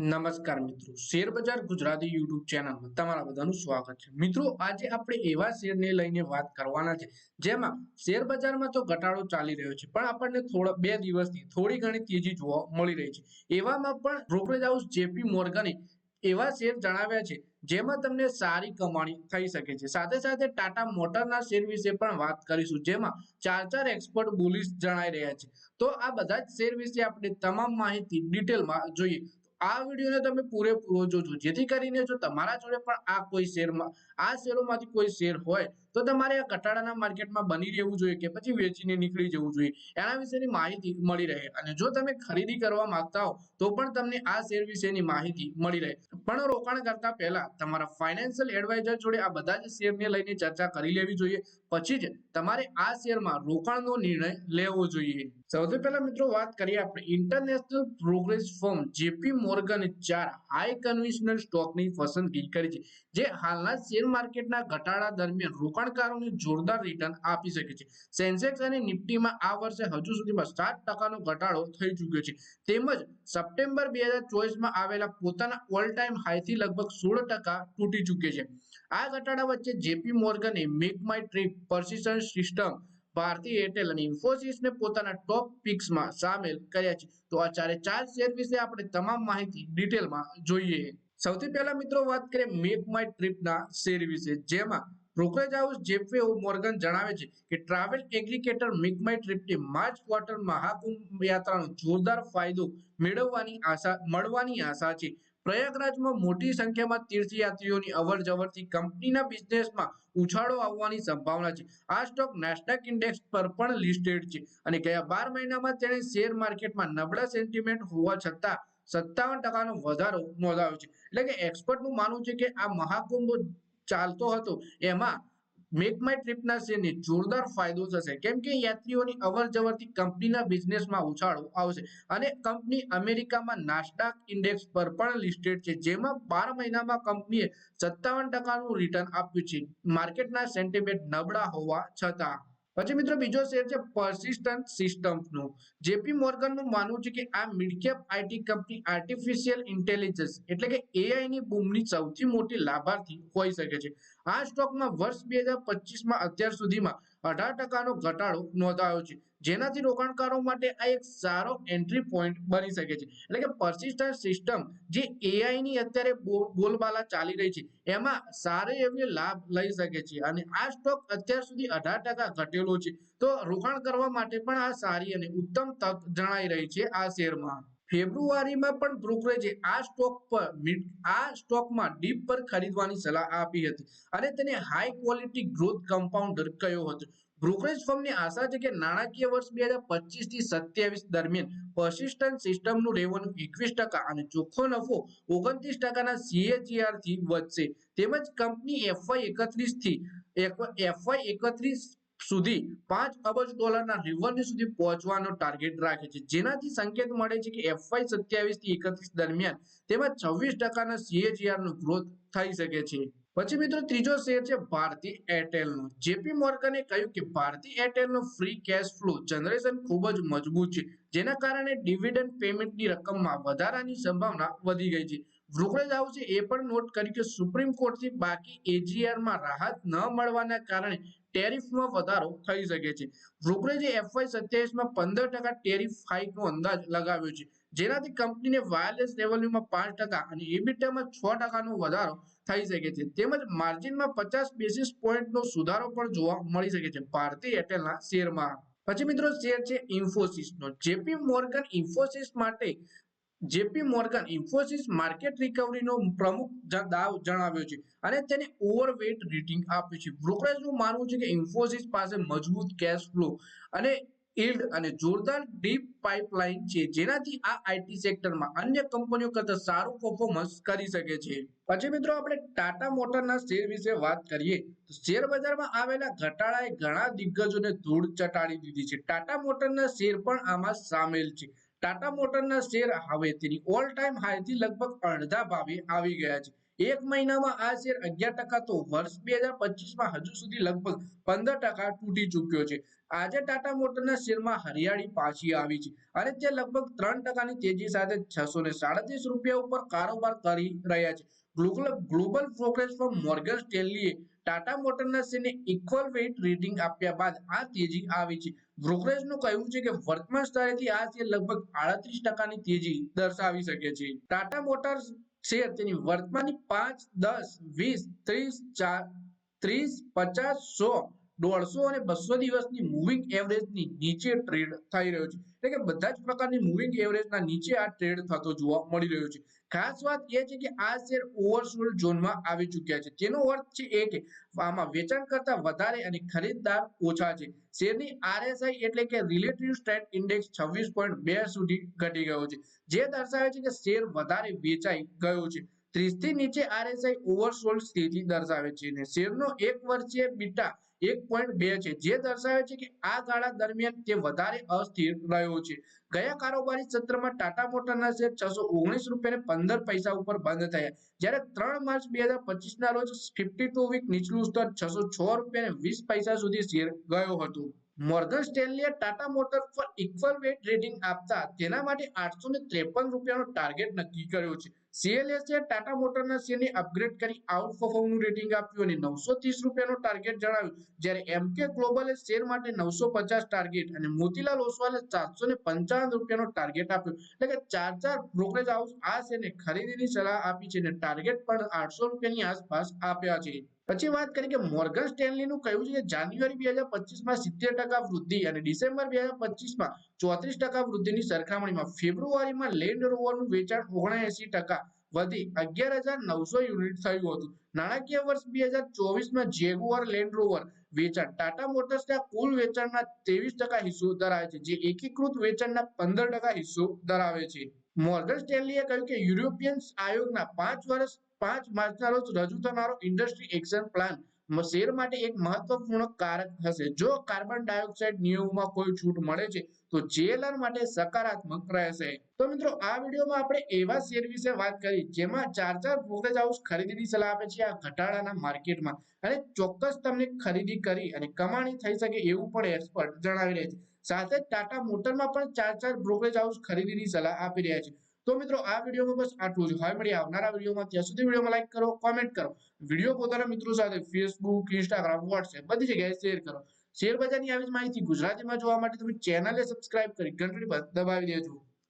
નમસ્કાર મિત્રો. શેર બજાર ગુજરાતી યુટ્યુબ ચેનલમાં તમારા બધાનું સ્વાગત છે. મિત્રો, આજે આપણે એવા શેરને લઈને વાત કરવાના છે, જેમાં શેર બજારમાં તો ઘટાડો ચાલી રહ્યો છે, પણ આપણને થોડા બે દિવસથી થોડી ઘણી તેજી જોવા મળી રહી છે. એવામાં પણ બ્રોકરેજ હાઉસ જેપી મોર્ગને એવા શેર જણાવ્યા છે, જેમાં તમને સારી કમાણી થઈ શકે છે. સાથે સાથે ટાટા મોટરના શેર વિશે પણ વાત કરીશું, જેમાં ચાર ચાર એક્સપર્ટ બોલીસ જણાઈ રહ્યા છે. તો આ બધા જ શેર વિશે આપણે તમામ માહિતી ડિટેલમાં જોઈએ. આ વિડીયોને તમે પૂરેપૂરો જોજો. જેથી કરીને જો તમારા જોડે પણ આ કોઈ શેરમાં, આ શેરોમાંથી કોઈ શેર હોય તો તમારે ઘટાડાના માર્કેટમાં બની રહેવું જોઈએ કે પછી વેચીને નીકળી જવું જોઈએ, એના વિશેની માહિતી મળી રહે. અને જો તમે ખરીદી કરવા માંગતા હો, તો પણ તમને આ શેર વિશેની માહિતી મળી રહે. પણ રોકાણ કરતા પહેલા તમારા ફાઇનાન્શિયલ એડવાઇઝર જોડે આ બધા જ શેરને લઈને ચર્ચા કરી લેવી જોઈએ. પછી જ તમારે આ શેરમાં રોકાણનો નિર્ણય લેવો જોઈએ. સૌથી પહેલા મિત્રો વાત કરીએ આપણે international progress form JP Morgan ચાર હાઈ કન્વેન્શનલ સ્ટોકની પસંદગી કરી છે. જે હાલના શેર માર્કેટના ઘટાડા દરમિયાન રોકાણકારોને જોરદાર રિટર્ન આપી શકે છે. સેન્સેક્સ અને નિફ્ટીમાં આ વર્ષે હજુ સુધીમાં સાત ટકાનો ઘટાડો થઈ ચૂક્યો છે. તેમજ સપ્ટેમ્બર બે હજાર ચોવીસમાં આવેલા પોતાના ઓલ ટાઈમ હાઈથી લગભગ સોળ ટકા તૂટી ચૂકે છે. આ ઘટાડા વચ્ચે JP મોર્ગને make my trip persistent system Bharti Airtel અને ઇન્ફોસિસને પોતાના ટોપ પિક્સમાં સામેલ કર્યા છે. તો આ ચારે ચાર શેર વિશે આપણે તમામ માહિતી ડિટેલમાં જોઈએ. સૌથી પહેલા મિત્રો વાત કરીએ મેક માય ટ્રીપના શેર વિશે, જેમાં બ્રોકરેજ હાઉસ જેફે મોર્ગન જણાવે છે કે ટ્રાવેલ એગ્રીગેટર મેક માય ટ્રીપની માર્ચ ક્વાર્ટર મહાકુંભ યાત્રાનો જોરદાર ફાયદો મેળવવાની આશા, મળવાની આશા છે. પ્રયાગરાજમાં મોટી સંખ્યામાં તીર્થયાત્રીઓની અવર જવરથી કંપનીના બિઝનેસમાં ઉછાળો આવવાની સંભાવના છે. આ સ્ટોક નેશનલ ઇન્ડેક્સ પર પણ લિસ્ટેડ છે અને ગયા બાર મહિનામાં તેણે શેર માર્કેટમાં નબળા સેન્ટિમેન્ટ હોવા છતાં સત્તાવન ટકાનો વધારો નોંધાયો છે. એટલે કે એક્સપર્ટનું માનવું છે કે આ મહાકુંભ ચાલતો હતો. એમાં મેક માય ટ્રીપના શેરને જોરદાર ફાયદો થશે. કેમ કે યાત્રીઓની અવર જવરથી કંપનીના બિઝનેસમાં ઉછાળો આવશે અને કંપની અમેરિકામાં નાસ્ડાક ઇન્ડેક્સ પર પણ લિસ્ટેડ છે. જેમાં બાર મહિનામાં કંપનીએ સત્તાવન ટકાનું રિટર્ન આપ્યું છે. માર્કેટના સેન્ટિમેન્ટ નબળા હોવા છતાં પછી મિત્રો બીજો શેર છે પર્સિસ્ટન્ટ સિસ્ટમ્સનું જેપી મોર્ગનનું માનવું છે કે આ midcap IT company artificial intelligence એટલે કે એઆઈ ની બૂમની સૌથી મોટી લાભાર્થી હોઈ શકે છે. આ સ્ટોકમાં વર્ષ બે હજાર પચીસમાં અત્યાર સુધીમાં અઢાર ટકાનો ઘટાડો નોંધાયો છે. જેનાથી રોકાણકારો માટે આ એક સારો એન્ટ્રી પોઈન્ટ બની શકે છે. એટલે કે પર્સિસ્ટન્ટ સિસ્ટમ જે એઆઈ ની અત્યારે બોલબાલા ચાલી રહી છે, એમાં સારો એવી લાભ લઈ શકે છે. અને આ સ્ટોક અત્યાર સુધી અઢાર ટકા ઘટેલો છે. તો રોકાણ કરવા માટે પણ આ સારી અને ઉત્તમ તક જણાઈ રહી છે આ શેરમાં. ફેબ્રુઆરીમાં પણ બ્રોકરેજે આ સ્ટોક પર આ સ્ટોકમાં ડીપ પર ખરીદવાની સલાહ આપી હતી અને તેને હાઈ ક્વોલિટી ગ્રોથ કમ્પાઉન્ડર કહ્યો હતો. બ્રોકરેજ ફર્મની આશા છે કે નાણાકીય વર્ષ બે હજાર પચીસથી સત્યાવીસ દરમિયાન પર્સિસ્ટન્ટ સિસ્ટમનું રેવન્યુ એકવીસ ટકા અને ચોખ્ખો નફો ઓગણત્રીસ ટકાના સીએજીઆરથી વધશે. તેમજ કંપની એફવાય એકત્રીસથી એફવાય એકત્રીસ સુધી પાંચ અબજ ડોલરના રેવન્યુ સુધી પહોંચવાનો ટાર્ગેટ રાખે છે. જેનાથી સંકેત મળે છે કે એફવાય સત્યાવીસથી એકત્રીસ દરમિયાન તેમાં છવ્વીસ ટકાના સીએજીઆર નો ગ્રોથ થઈ શકે છે. પછી મિત્રો ત્રીજો શેર છે ભારતી એરટેલ નો. જેપી મોર્ગને કહ્યું કે ભારતી એરટેલ નો ફ્રી કેશ ફ્લો જનરેશન ખૂબ જ મજબૂત છે. જેના કારણે ડિવિડન્ડ પેમેન્ટની રકમમાં વધારાની સંભાવના વધી ગઈ છે. બ્રોકરેજ હાઉસે એ પણ નોટ કર્યું કે સુપ્રીમ કોર્ટથી બાકી એજીઆરમાં રાહત ન મળવાના કારણે ટેરિફમાં વધારો થઈ શકે છે. બ્રોકરેજે એફવાય સત્યાવીસમાં પંદર ટકા ટેરિફ હાઇકનો અંદાજ લગાવ્યો છે. જેનાથી કંપનીને વાયરલેસ રેવન્યુમાં પાંચ ટકા અને એબીટામાં છ ટકાનો વધારો થઈ શકે છે. તેમજ માર્જિનમાં પચાસ બેસિસ પોઈન્ટનો સુધારો પણ જોવા મળી શકે છે ભારતીય એરટેલના શેરમાં. પછી મિત્રો શેર છે ઇન્ફોસિસનો જેપી મોર્ગન ઇન્ફોસિસ માટે જેપી મોર્ગન ઇન્ફોસિસ માર્કેટ રિકવરીનો પ્રમુખ દાવ જણાવ્યો છે અને તેને ઓવરવેટ રેટિંગ આપ્યું છે. બ્રોકરેજનું માનવું છે કે ઇન્ફોસિસ પાસે મજબૂત કેશ ફ્લો અને ઇલ્ડ અને જોરદાર ડીપ પાઇપલાઇન છે. જેનાથી આ આઈટી સેક્ટરમાં અન્ય કંપનીઓ કરતાં સારું પરફોર્મન્સ કરી શકે છે. પછી મિત્રો આપણે ટાટા મોટરના શેર વિશે વાત કરીએ. તો શેર બજારમાં આવેલા ઘટાડાએ ઘણા દિગ્ગજોને ધૂળ ચટાડી દીધી છે. ટાટા મોટરના શેર પણ આમાં સામેલ છે. ટાટા મોટરના શેર હવે ઓલ ટાઈમ હાઈથી લગભગ અડધા ભાવે આવી ગયા છે. એક મહિનામાં આ શેર અગિયાર ટકા તો વર્ષ બે હજાર પચીસમાં હજુ સુધી લગભગ પંદર ટકા તૂટી ચૂક્યો છે. આજે ટાટા મોટરના શેરમાં હરિયાળી પાછી આવી છે અને તે લગભગ ત્રણ ટકાની તેજી સાથે છસો ને સાડત્રીસ રૂપિયા ઉપર કારોબાર કરી રહ્યા છે. ગ્લોબલ પ્રોગ્રેસ ફ્રોમ મોર્ગન સ્ટેનલીએ ટાટા મોટરના શેરને ઇક્વલ વેઇટ રેટિંગ આપ્યા બાદ આ તેજી આવી છે. બ્રોકરેજનું કહેવું છે કે વર્તમાન સ્તરેથી આ શેર લગભગ આડત્રીસ ટકાની તેજી દર્શાવી શકે છે. ટાટા મોટર્સ શેર તેની વર્તમાનની પાંચ, દસ, વીસ, ત્રીસ, ચાર, ત્રીસ, પચાસ, સો દોઢસો અને બસો દિવસની મૂવિંગ એવરેજની નીચે ટ્રેડ થઈ રહ્યો છે. એટલે કે બધા જ પ્રકારની મૂવિંગ એવરેજના નીચે આ ટ્રેડ થતો જોવા મળી રહ્યો છે. ખાસ વાત એ છે કે આ શેર ઓવરસોલ્ડ ઝોનમાં આવી ચૂક્યા છે. તેનો અર્થ છે એ કે આમાં વેચાણ કરતા વધારે અને ખરીદદાર ઓછા છે. શેરની આરએસઆઈ એટલે કે રિલેટિવ સ્ટેટ ઇન્ડેક્સ છવ્વીસ પોઈન્ટ બે સુધી ઘટી ગયો છે. જે દર્શાવે છે કે શેર વધારે વેચાઈ ગયો છે. ત્રીસથી નીચે આરએસઆઈ ઓવરસોલ્ડ સ્થિતિ દર્શાવે છે. અને શેરનો એક વર્ષીય બીટા એક પોઈન્ટ બે છે. જે દર્શાવે છે કે આ ગાળા દરમિયાન તે વધારે અસ્થિર રહ્યો છે. ગયા કારોબારી સત્રમાં ટાટા મોટરના શેર છસો ઓગણીસ રૂપિયા પંદર પૈસા ઉપર બંધ થયા. જ્યારે ત્રણ માર્ચ બે હજાર પચીસ ના રોજ ફિફ્ટી ટુ વીક નીચલું સ્તર છસો છ રૂપિયા વીસ પૈસા સુધી શેર ગયો હતો. મોર્ગન સ્ટેનલીએ ટાટા મોટર પર ઇક્વલ વેટ રેટિંગ આપતા તેના માટે આઠસો ત્રેપન રૂપિયાનો ટાર્ગેટ નક્કી કર્યો છે. સીએલએસએ ટાટા મોટરના શેરને અપગ્રેડ કરી આઉટ પરફોર્મનું રેટિંગ આપ્યું અને નવસો ત્રીસ રૂપિયાનો ટાર્ગેટ જણાવ્યું. જ્યારે એમકે ગ્લોબલે શેર માટે નવસો પચાસ ટાર્ગેટ અને મોતીલાલ ઓસવાલે સાતસો ને પંચાવન રૂપિયાનો ટાર્ગેટ આપ્યો. એટલે કે ચાર ચાર બ્રોકરેજ હાઉસ આ શેરને ખરીદીની સલાહ આપી છે અને ટાર્ગેટ પણ આઠસો રૂપિયાની આસપાસ આપ્યા છે. પછી વાત કરીએ કે મોર્ગન સ્ટેનલીનું કહ્યું છે? કે જાન્યુઆરી બે હજાર પચીસમાં સિત્તેર ટકા વૃદ્ધિ અને ડિસેમ્બર બે હજાર પચીસમાં ચોત્રીસ ટકા વૃદ્ધિની સરખામણીમાં ફેબ્રુઆરીમાં લેન્ડ રોવરનું વેચાણ ઓગણએસી ટકા વધી અગિયાર હજાર નવસો યુનિટ થયું હતું. નાણાકીય વર્ષ બે હજાર ચોવીસમાં જેગુઆર લેન્ડ રોવર વેચાણ ટાટા મોટર્સના કુલ વેચાણના ત્રેવીસ ટકા હિસ્સો ધરાવે છે, જે એકીકૃત વેચાણના પંદર ટકા હિસ્સો ધરાવે છે. મોર્ગન સ્ટેનલીએ કહ્યું કે યુરોપિયન આયોગના પાંચ વર્ષ પાંચ માર્ચના રોજ રજૂ થનારો ઇન્ડસ્ટ્રી એક્શન પ્લાન શેર માટે એક મહત્વપૂર્ણ કારક હશે. જો કાર્બન ડાયોક્સાઇડ નિયમોમાં કોઈ છૂટ મળે છે, તો જેલર માટે સકારાત્મક રહેશે. તો મિત્રો, આ વિડીયોમાં આપણે એવા શેર વિશે વાત કરી, જેમાં ચાર ચાર બ્રોકરેજ હાઉસ ખરીદીની સલાહ આપે છે આ ઘટાડાના માર્કેટમાં. અને ચોક્કસ તમને ખરીદી કરી અને કમાણી થઈ શકે એવું પણ એક્સપર્ટ જણાવી રહ્યા છે. સાથે જ ટાટા મોટરમાં પણ ચાર ચાર બ્રોકરેજ હાઉસ ખરીદીની સલાહ આપી રહ્યા છે. તો મિત્રો આ વિડીયોમાં બસ આટલું જ. હવે મળી આવનારા વિડીયોમાં. ત્યાં સુધી વિડીયોમાં લાઈક કરો કોમેન્ટ કરો. વીડિયો પોતાના મિત્રો સાથે ફેસબુક ઇન્સ્ટાગ્રામ વોટ્સએપ બધી જગ્યાએ શેર કરો. શેર બજારની આવી જ માહિતી ગુજરાતીમાં જોવા માટે તમે ચેનલને સબસ્ક્રાઇબ કરી ઘંટડી દબાવી દેજો.